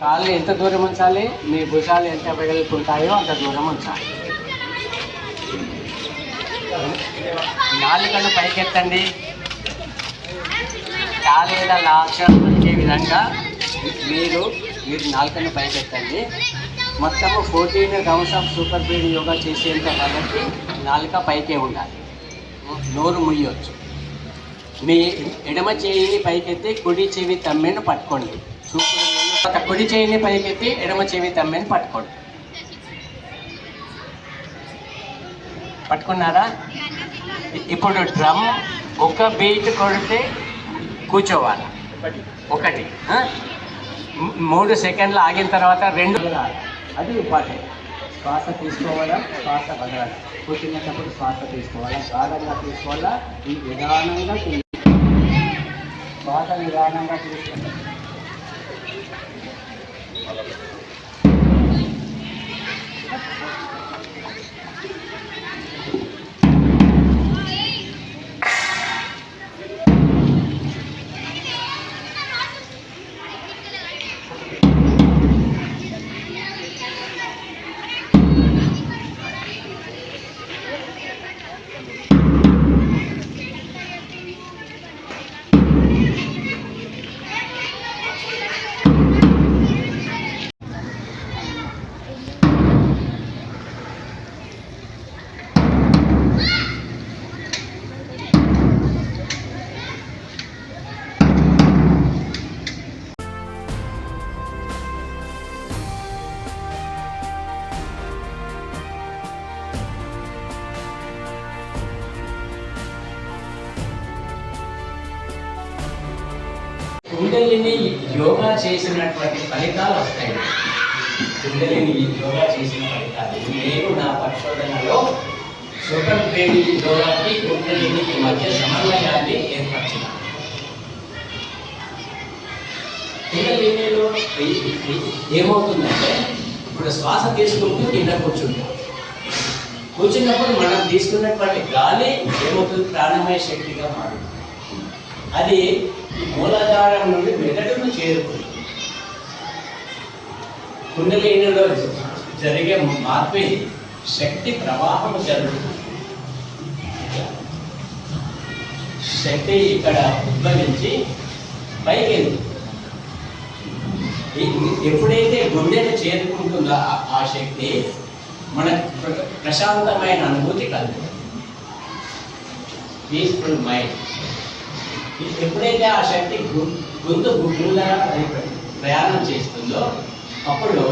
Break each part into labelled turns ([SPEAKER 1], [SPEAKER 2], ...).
[SPEAKER 1] కాళ్ళు ఎంత దూరం ఉంచాలి? మీ భుజాలు ఎంత వెడల్పుంటాయో అంత దూరం ఉంచాలి. నాలుకను పైకెత్తండి. కాలేల లాక్షణం పలికే విధంగా మీరు మీరు నాలుకను పైకెత్తండి. మొత్తము fourteen rounds of super brain yoga చేసేంత కాబట్టి నాలుక పైకే ఉండాలి. నోరు ముయ్యొచ్చు. మీ ఎడమ చేయిని పైకెత్తి కుడి చెవి తమ్మెను పట్టుకోండి. కుడి చేయిని పైకెత్తి ఎడమ చెవి తమ్మిని పట్టుకోండి. పట్టుకున్నారా? ఇప్పుడు డ్రమ్ ఒక బీట్ కొడితే కూర్చోవాలి. ఒకటి మూడు సెకండ్లు ఆగిన తర్వాత రెండు. అది ఇంపార్టెంట్ శ్వాస తీసుకోవాలా? శ్వాస వదలాలి. కూర్చునేటప్పుడు శ్వాస తీసుకోవాలా? గాఢంగా తీసుకోవాలా? ఈ విధానంగా శ్వాస విధానంగా తీసుకోవాలి. ভালো కుండలిని యోగా చేసినటువంటి ఫలితాలు వస్తాయి. కుండలిని యోగా చేసిన ఫలితాలు. నేను నా పరిశోధనలో సూపర్ బ్రెయిన్ యోగాకి కుండలినికి మధ్య సమన్వయాన్ని ఏర్పరిచిన. కుండలినిలో ఏమవుతుందంటే ఇప్పుడు శ్వాస తీసుకుంటూ కింద కూర్చుంటాం. కూర్చున్నప్పుడు మనం తీసుకున్నటువంటి గాలి ఏమవుతుంది? ప్రాణమయ శక్తిగా మారుతుంది. అది మూలాధారం నుండి మెదడును చేరుకుంది. కుండలినిలో జరిగే మార్పు శక్తి ప్రవాహం జరుగుతుంది. శక్తి ఇక్కడ ఉద్భవించి పైకి ఎప్పుడైతే గుండెను చేరుకుంటుందో ఆ- శక్తి మన ప్ర- ప్రశాంతమైన అనుభూతి కలుగుతుంది. పీస్ఫుల్ మైండ్ ఎప్పుడైతే ఆ శక్తి గొంతు ప్రయాణం చేస్తుందో అప్పుడు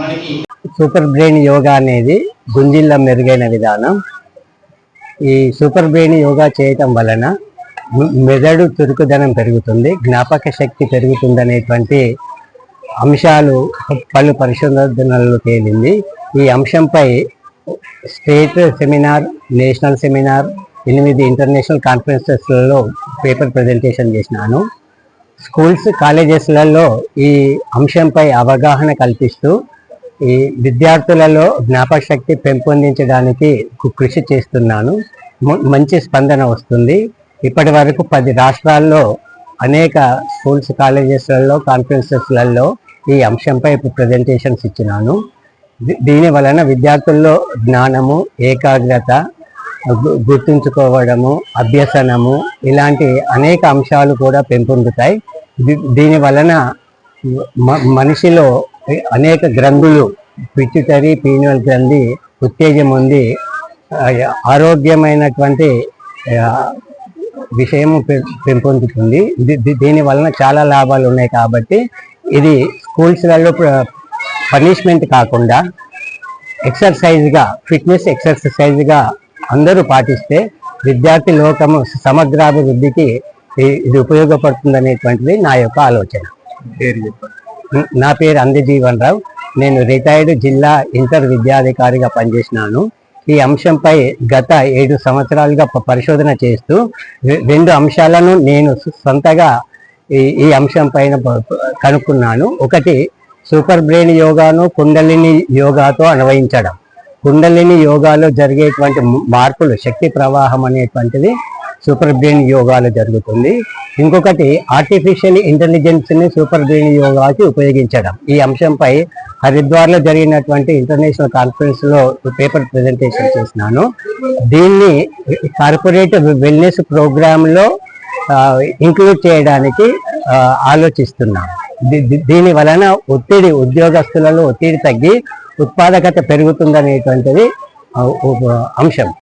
[SPEAKER 1] మనకి
[SPEAKER 2] సూపర్ బ్రెయిన్ యోగా అనేది గుంజిల్ల మెరుగైన విధానం. ఈ సూపర్ బ్రెయిన్ యోగా చేయటం వలన మెదడు చురుకుదనం పెరుగుతుంది జ్ఞాపక శక్తి పెరుగుతుందనేటువంటి అంశాలు పలు పరిశోధనలు తేలింది. ఈ అంశంపై స్టేట్ సెమినార్ నేషనల్ సెమినార్ ఎనిమిది ఇంటర్నేషనల్ కాన్ఫరెన్సెస్లలో పేపర్ ప్రజెంటేషన్ చేసినాను. స్కూల్స్ కాలేజెస్లలో ఈ అంశంపై అవగాహన కల్పిస్తూ ఈ విద్యార్థులలో జ్ఞాపకశక్తి పెంపొందించడానికి కృషి చేస్తున్నాను. మంచి స్పందన వస్తుంది. ఇప్పటి వరకు పది రాష్ట్రాల్లో అనేక స్కూల్స్ కాలేజెస్లలో కాన్ఫరెన్సెస్లలో ఈ అంశంపై ప్రజెంటేషన్స్ ఇచ్చినాను. దీని వలన విద్యార్థుల్లో జ్ఞానము ఏకాగ్రత గుర్తుంచుకోవడము అభ్యసనము ఇలాంటి అనేక అంశాలు కూడా పెంపొందుతాయి. దీ- దీని వలన మ- మనిషిలో అనేక గ్రంథులు పిచ్యుటరీ పీనియల్ గ్రంథి ఉత్తేజం ఉంది. ఆరోగ్యమైనటువంటి విషయం విషయము పెంపొందుతుంది. దీని వలన చాలా లాభాలు ఉన్నాయి కాబట్టి ఇది స్కూల్స్లలో పనిష్మెంట్ కాకుండా ఎక్సర్సైజ్గా ఫిట్నెస్ ఎక్సర్సైజ్గా అందరూ పాటిస్తే విద్యార్థి లోకము సమగ్రాభివృద్ధికి ఇది ఉపయోగపడుతుందనేటువంటిది నా యొక్క ఆలోచన. న- పేరు అందజీవన్ రావు. నేను రిటైర్డ్ జిల్లా ఇంటర్ విద్యాధికారిగా పనిచేసినాను. ఈ అంశంపై గత ఏడు సంవత్సరాలుగా పరిశోధన చేస్తూ రెండు అంశాలను నేను సొంతగా ఈ ఈ అంశం పైన కనుక్కున్నాను. ఒకటి సూపర్ బ్రెయిన్ యోగాను కుండలిని యోగాతో అన్వయించడం. కుండలిని యోగాలో జరిగేటువంటి మార్పులు శక్తి ప్రవాహం అనేటువంటిది సూపర్ బ్రెయిన్ యోగాలో జరుగుతుంది. ఇంకొకటి ఆర్టిఫిషియల్ ఇంటెలిజెన్స్ని సూపర్ బ్రెయిన్ యోగాకి ఉపయోగించడం. ఈ అంశంపై హరిద్వార్లో జరిగినటువంటి ఇంటర్నేషనల్ కాన్ఫరెన్స్లో పేపర్ ప్రెజెంటేషన్ చేసినాను. దీన్ని కార్పొరేట్ వెల్నెస్ ప్రోగ్రాంలో ఇంక్లూడ్ చేయడానికి ఆలోచిస్తున్నాను దీని వలన ఒత్తిడి ఉద్యోగస్తులలో ఒత్తిడి తగ్గి ఉత్పాదకత పెరుగుతుందనేటువంటిది ఒక అంశం.